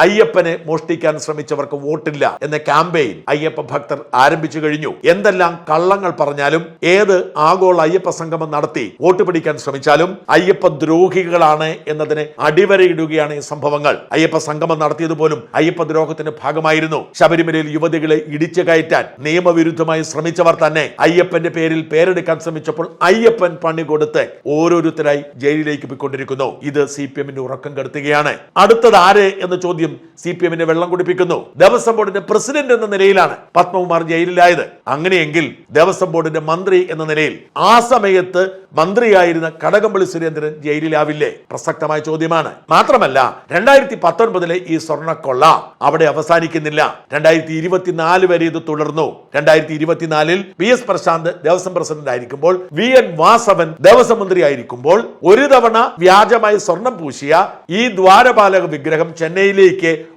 അയ്യപ്പനെ മോഷ്ടിക്കാൻ ശ്രമിച്ചവർക്ക് വോട്ടില്ല എന്ന ക്യാമ്പയിൻ അയ്യപ്പ ഭക്തർ ആരംഭിച്ചു കഴിഞ്ഞു. എന്തെല്ലാം കള്ളങ്ങൾ പറഞ്ഞാലും ഏത് ആഗോള അയ്യപ്പ സംഗമം നടത്തി വോട്ട് പിടിക്കാൻ ശ്രമിച്ചാലും അയ്യപ്പ ദ്രോഹികളാണ് എന്നതിന് അടിവരയിടുകയാണ് ഈ സംഭവങ്ങൾ. അയ്യപ്പ സംഗമം നടത്തിയത് പോലും അയ്യപ്പ ദ്രോഹത്തിന്റെ ഭാഗമായിരുന്നു. ശബരിമലയിൽ യുവതികളെ ഇടിച്ചു കയറ്റാൻ നിയമവിരുദ്ധമായി ശ്രമിച്ചവർ തന്നെ അയ്യപ്പന്റെ പേരിൽ പേരെടുക്കാൻ ശ്രമിച്ചപ്പോൾ അയ്യപ്പൻ പണി കൊടുത്ത് ഓരോരുത്തരായി ജയിലിലേക്ക് പോയിക്കൊണ്ടിരിക്കുന്നു. ഇത് സി പി എമ്മിന്റെ ഉറക്കം കെടുത്തുകയാണ്. അടുത്തത് ആര് എന്ന് ചോദ്യം സി പി എമ്മിനെ വെള്ളം കുടിപ്പിക്കുന്നു. ദേവസ്വം ബോർഡിന്റെ പ്രസിഡന്റ് എന്ന നിലയിലാണ് പത്മകുമാർ ജയിലിലായത്. അങ്ങനെയെങ്കിൽ ദേവസ്വം ബോർഡിന്റെ മന്ത്രി എന്ന നിലയിൽ ആ സമയത്ത് മന്ത്രിയായിരുന്ന കടകംപള്ളി സുരേന്ദ്രൻ ജയിലിലാവില്ലേ? പ്രസക്തമായ ചോദ്യമാണ്. മാത്രമല്ല രണ്ടായിരത്തി പത്തൊൻപതിലെ ഈ സ്വർണക്കൊള്ള അവിടെ അവസാനിക്കുന്നില്ല. രണ്ടായിരത്തി ഇരുപത്തിനാല് വരെ ഇത് തുടർന്നു. രണ്ടായിരത്തി ഇരുപത്തിനാലിൽ V S Prashanth Devaswom president ആയിരിക്കുമ്പോൾ വി എൻ വാസവൻ ദേവസ്വം മന്ത്രി ആയിരിക്കുമ്പോൾ ഒരു തവണ വ്യാജമായി സ്വർണം പൂശിയ ഈ ദ്വാരപാലക വിഗ്രഹം ചെന്നൈയിലേക്ക്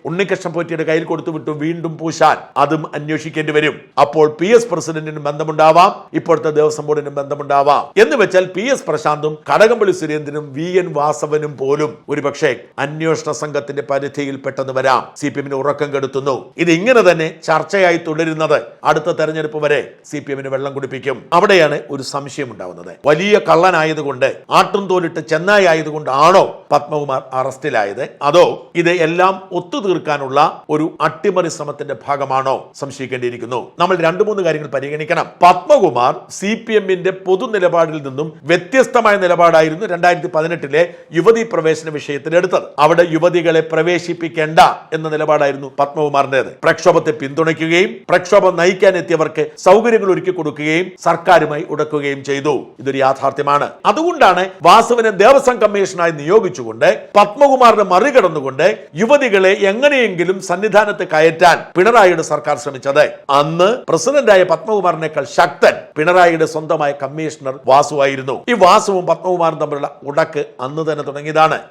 ഉണ്ണികൃഷ്ണൻ പോറ്റിയുടെ കയ്യിൽ കൊടുത്തു വിട്ടു വീണ്ടും പൂശാൻ. അതും അന്വേഷിക്കേണ്ടി വരും. അപ്പോൾ പി എസ് പ്രസിഡന്റിനും ബന്ധമുണ്ടാവാം. ഇപ്പോഴത്തെ ദേവസ്വം ബോർഡിനും ബന്ധമുണ്ടാവാം. എന്ന് വെച്ചാൽ പി എസ് പ്രശാന്തും കടകംപള്ളി സുരേന്ദ്രനും വി എൻ വാസവനും പോലും ഒരുപക്ഷെ അന്വേഷണ സംഘത്തിന്റെ പരിധിയിൽ പെട്ടെന്ന് വരാം. സി പി എമ്മിന് ഉറക്കം കെടുത്തുന്നു. ഇത് ഇങ്ങനെ തന്നെ ചർച്ചയായി തുടരുന്നത് അടുത്ത തെരഞ്ഞെടുപ്പ് വരെ സി പി എമ്മിന് വെള്ളം കുടിപ്പിക്കും. അവിടെയാണ് ഒരു സംശയം ഉണ്ടാവുന്നത്. വലിയ കള്ളനായതുകൊണ്ട് ആട്ടും തോലിട്ട് ചെന്നായി ആയതുകൊണ്ടാണോ പത്മകുമാർ അറസ്റ്റിലായത്. അതോ ഇത് എല്ലാം ഒത്തുതീർക്കാനുള്ള ഒരു അട്ടിമറി ശ്രമത്തിന്റെ ഭാഗമാണോ സംശയിക്കേണ്ടിയിരിക്കുന്നു. നമ്മൾ രണ്ടു മൂന്ന് കാര്യങ്ങൾ പരിഗണിക്കണം. പത്മകുമാർ സി പി എമ്മിന്റെ പൊതു നിലപാടിൽ നിന്നും വ്യത്യസ്തമായ നിലപാടായിരുന്നു രണ്ടായിരത്തി പതിനെട്ടിലെ യുവതി പ്രവേശന വിഷയത്തിൽ എടുത്തത്. അവിടെ യുവതികളെ പ്രവേശിപ്പിക്കേണ്ട എന്ന നിലപാടായിരുന്നു പത്മകുമാറിന്റേത്. പ്രക്ഷോഭത്തെ പിന്തുണയ്ക്കുകയും പ്രക്ഷോഭം നയിക്കാൻ എത്തിയവർക്ക് സൗകര്യങ്ങൾ ഒരുക്കി കൊടുക്കുകയും സർക്കാരുമായി ഉടക്കുകയും ചെയ്തു. ഇതൊരു യാഥാർത്ഥ്യമാണ്. അതുകൊണ്ടാണ് വാസുവിനെ ദേവസ്വം കമ്മീഷനായി നിയോഗിച്ചുകൊണ്ട് പത്മകുമാറിനെ മറികടന്നുകൊണ്ട് യുവതികളെ എങ്ങനെയെങ്കിലും സന്നിധാനത്ത് കയറ്റാൻ പിണറായിയുടെ സർക്കാർ ശ്രമിച്ചത്. അന്ന് പ്രസിഡന്റായ പത്മകുമാറിനേക്കാൾ ശക്തൻ പിണറായിയുടെ സ്വന്തമായ കമ്മീഷണർ വാസുവായിരുന്നു. ഈ വാസുവും പത്മകുമാറും തമ്മിലുള്ള ഉടക്ക് അന്ന് തന്നെ തുടങ്ങിയതാണ്.